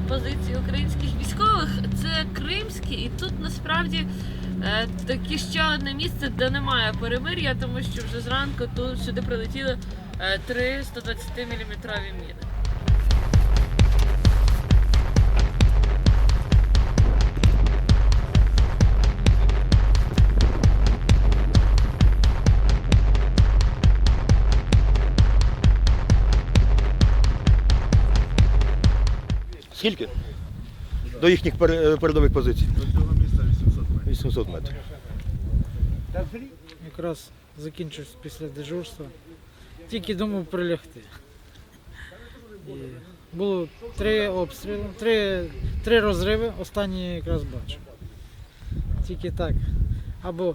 позиції українських військових. Це кримські, і тут насправді е, таке ще одне місце, де немає перемир'я, тому що вже зранку тут сюди прилетіли е, три 120 мм міни. Скільки? До їхніх е, передових позицій. До цього місця 800 метрів. 800 метрів. Якраз закінчився після дежурства. Тільки думав прилягти. І було три обстріли, три, три розриви, останні якраз бачив. Тільки так. Або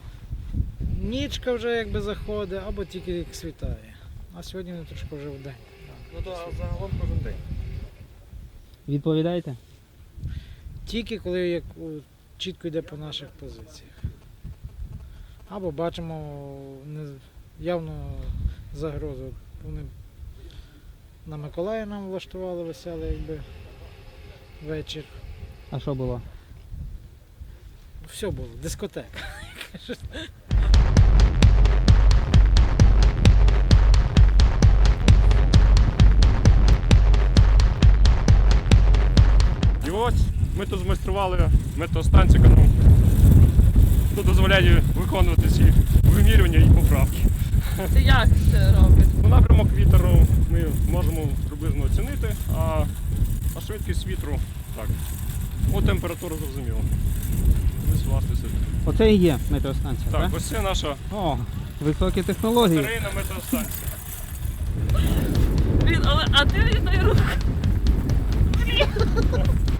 нічка вже якби заходить, або тільки як світає. А сьогодні трошки вже вдень. Ну то загалом кожен день. Відповідаєте? Тільки коли як, чітко йде по наших позиціях. Або бачимо явно загрозу. Вони на Миколаї нам влаштували веселий якби вечір. А що було? Все було, дискотека. І ось ми тут змайстрували метеостанцію, яка нам тут дозволяє виконувати ці вимірювання і поправки. Це як це робить? Ну, Напрямок вітеру ми можемо приблизно оцінити, а, а швидкість вітру так. От температуру зрозуміло. Ось власне все. Оце і є метеостанція, так? Так, ось це наша О, високі технології. батарейна метеостанція. Блін, але а ти руку. Ви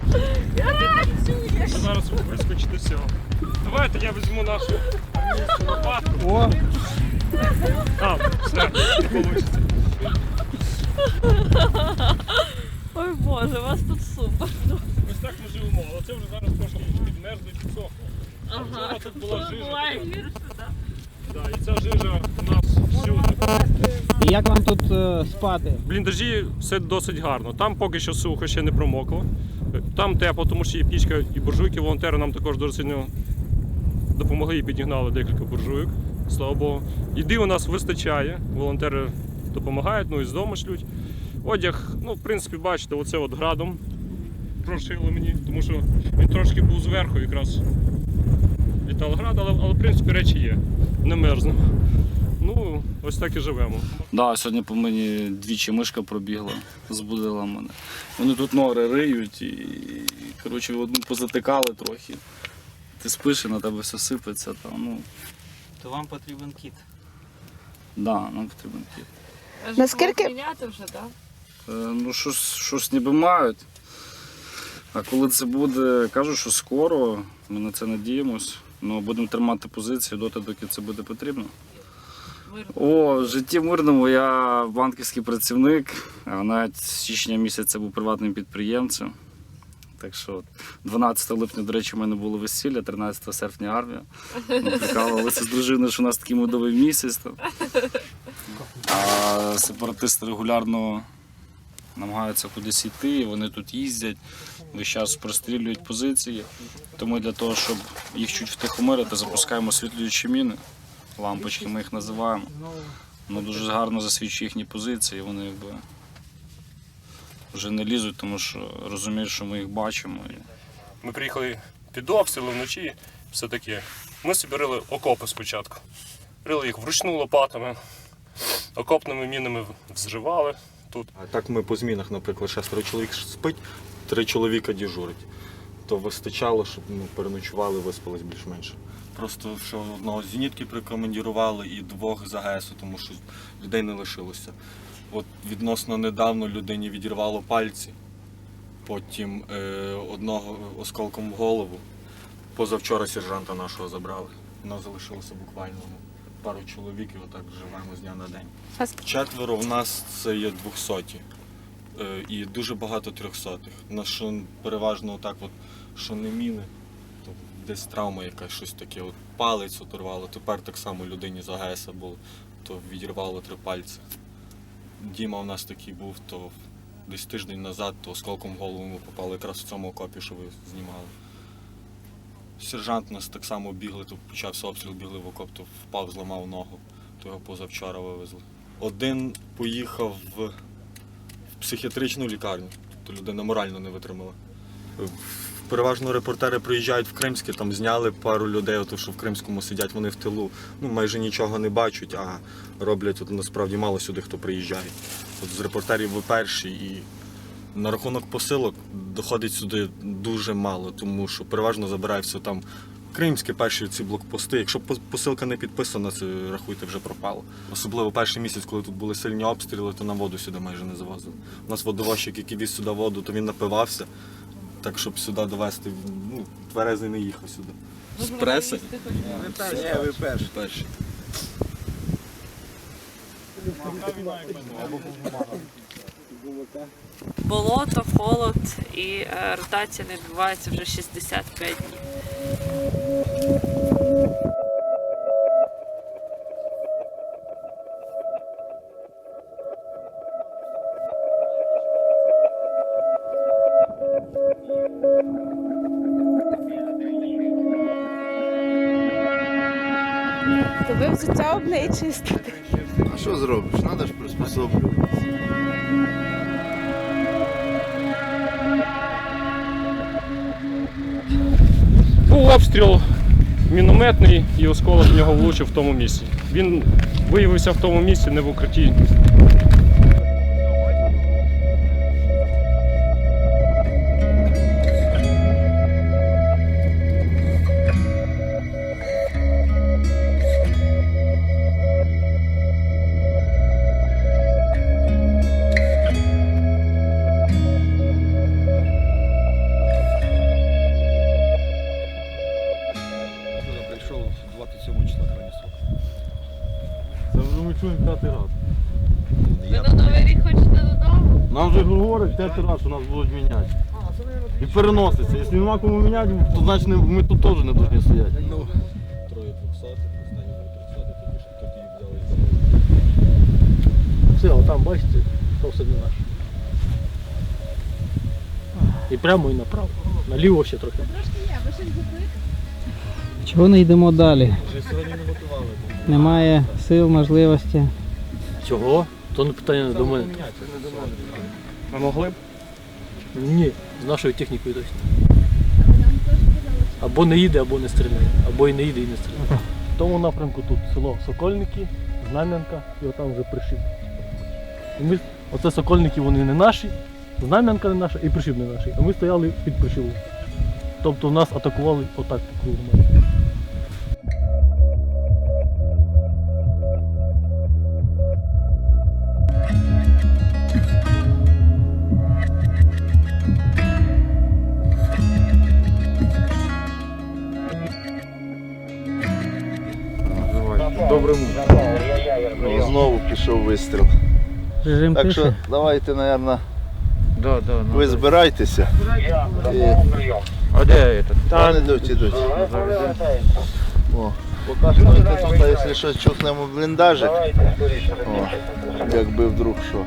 Зараз вискочите з цього. Давайте я візьму нашу армійську лопатку. О, А, все, не вийде. Ой Боже, у вас тут супер. Ось так ми живемо, але це вже зараз трошки підмерзло і підсохло. Ага. Вчора тут була жижа. Буває гірше, так? Да, і ця жижа у нас всюди. як вам тут е, спати? В бліндажі все досить гарно. Там поки що сухо, ще не промокло. Там тепло, тому що є пічка і буржуйки. Волонтери нам також дуже сильно допомогли і підігнали декілька буржуйок. Слава Богу. Їди у нас вистачає. Волонтери допомагають, ну і з дому шлють. Одяг, ну, в принципі, бачите, оце от градом прошили мені, тому що він трошки був зверху якраз літав град, але, але в принципі речі є. Не мерзнемо. Ось так і живемо. Да, сьогодні по мені двічі мишка пробігла, збудила мене. Вони тут нори риють і, коротше, одну позатикали трохи. Ти спиш і на тебе все сипеться. Там, ну, То вам потрібен кіт. да, нам потрібен кіт. Наскільки- Міняти вже, так? Е, ну, щось, щось ніби мають. А коли це буде, кажу, що скоро, ми на це надіємось. Ну, будемо тримати позицію доти, доки це буде потрібно. О, в житті мирному я банківський працівник, а навіть з січня місяця був приватним підприємцем. Так що 12 липня, до речі, у мене було весілля, 13 серпня армія. Ми прикалувалися з дружиною, що у нас такий медовий місяць. Там. А сепаратисти регулярно намагаються кудись йти, вони тут їздять, весь час прострілюють позиції. Тому для того, щоб їх чуть втихомирити, запускаємо освітлюючі міни. Лампочки ми їх називаємо. Воно дуже гарно засвічує їхні позиції, вони якби вже не лізуть, тому що розуміють, що ми їх бачимо. Ми приїхали під обстріли вночі, все таке. Ми собі рили окопи спочатку. Рили їх вручну лопатами, окопними мінами взривали тут. А так ми по змінах, наприклад, шестеро чоловік спить, три чоловіка дежурить. То вистачало, щоб ну, переночували, виспались більш-менш. Просто що одного з зенітки прикомандірували і двох з АГСу, тому що людей не лишилося. От відносно недавно людині відірвало пальці, потім е, одного осколком в голову. Позавчора сержанта нашого забрали. Нас залишилося буквально пару чоловік і отак живемо з дня на день. Четверо в нас це є двохсоті. Е, І дуже багато трьохсотих. На що переважно так, от, що не міни, десь травма якась щось таке. От палець оторвало. Тепер так само людині з АГС було, то відірвало три пальці. Діма в нас такий був, то десь тиждень назад, то осколком голову ми попали якраз в цьому окопі, що ви знімали. Сержант нас так само бігли, то почався обстріл, бігли в окоп, то впав, зламав ногу, то його позавчора вивезли. Один поїхав в психіатричну лікарню, то людина морально не витримала. Переважно репортери приїжджають в Кримське, там зняли пару людей, ото, що в Кримському сидять, вони в тилу, ну майже нічого не бачать, а роблять от, насправді мало сюди, хто приїжджає. От з репортерів ви перші і на рахунок посилок доходить сюди дуже мало, тому що переважно забирає все там кримські перші ці блокпости. Якщо посилка не підписана, це рахуйте вже пропало. Особливо перший місяць, коли тут були сильні обстріли, то нам воду сюди майже не завозили. У нас водовозчик, який віз сюди воду, то він напивався. Так, щоб сюди довести, ну, тверезий не їхав сюди. З преси? Ні, ви перші. перші. Болото, холод і е, ротація не відбувається вже 65 днів. То ви взуття об неї чистите. А що зробиш? Треба ж приспособлюватися. Був обстріл мінометний і осколок в нього влучив в тому місці. Він виявився в тому місці, не в укритті. Вже говорять п'ятий раз, що нас будуть міняти. І переноситься. Якщо нема кому міняти, то значить ми тут теж не повинні стояти. Троє двохсотих, останні тридцятих, тоді ж тоді їх взяли і Все, отам, бачите, то все не наше. І прямо, і направо. Наліво ще трохи. Чого не йдемо далі? Вже сьогодні не готували. Немає сил, можливості. Чого? То не питання не до мене. Ми могли б. Ні, з нашою технікою точно. Або не їде, або не стріляє. Або і не їде, і не стріляє. В тому напрямку тут село Сокольники, Знам'янка і отам вже пришиб. І ми, оце Сокольники вони не наші, Знам'янка не наша і пришиб не наш. А ми стояли під пришибом. Тобто нас атакували отак по кругу. Ну, знову пішов вистріл. Режим Так що давайте, мабуть, Да, да, ви збирайтеся. І... А де этот? Та... Ідуть, йдуть. О, поки що ми тут, якщо щось чухнемо в бліндажик, о, якби вдруг що.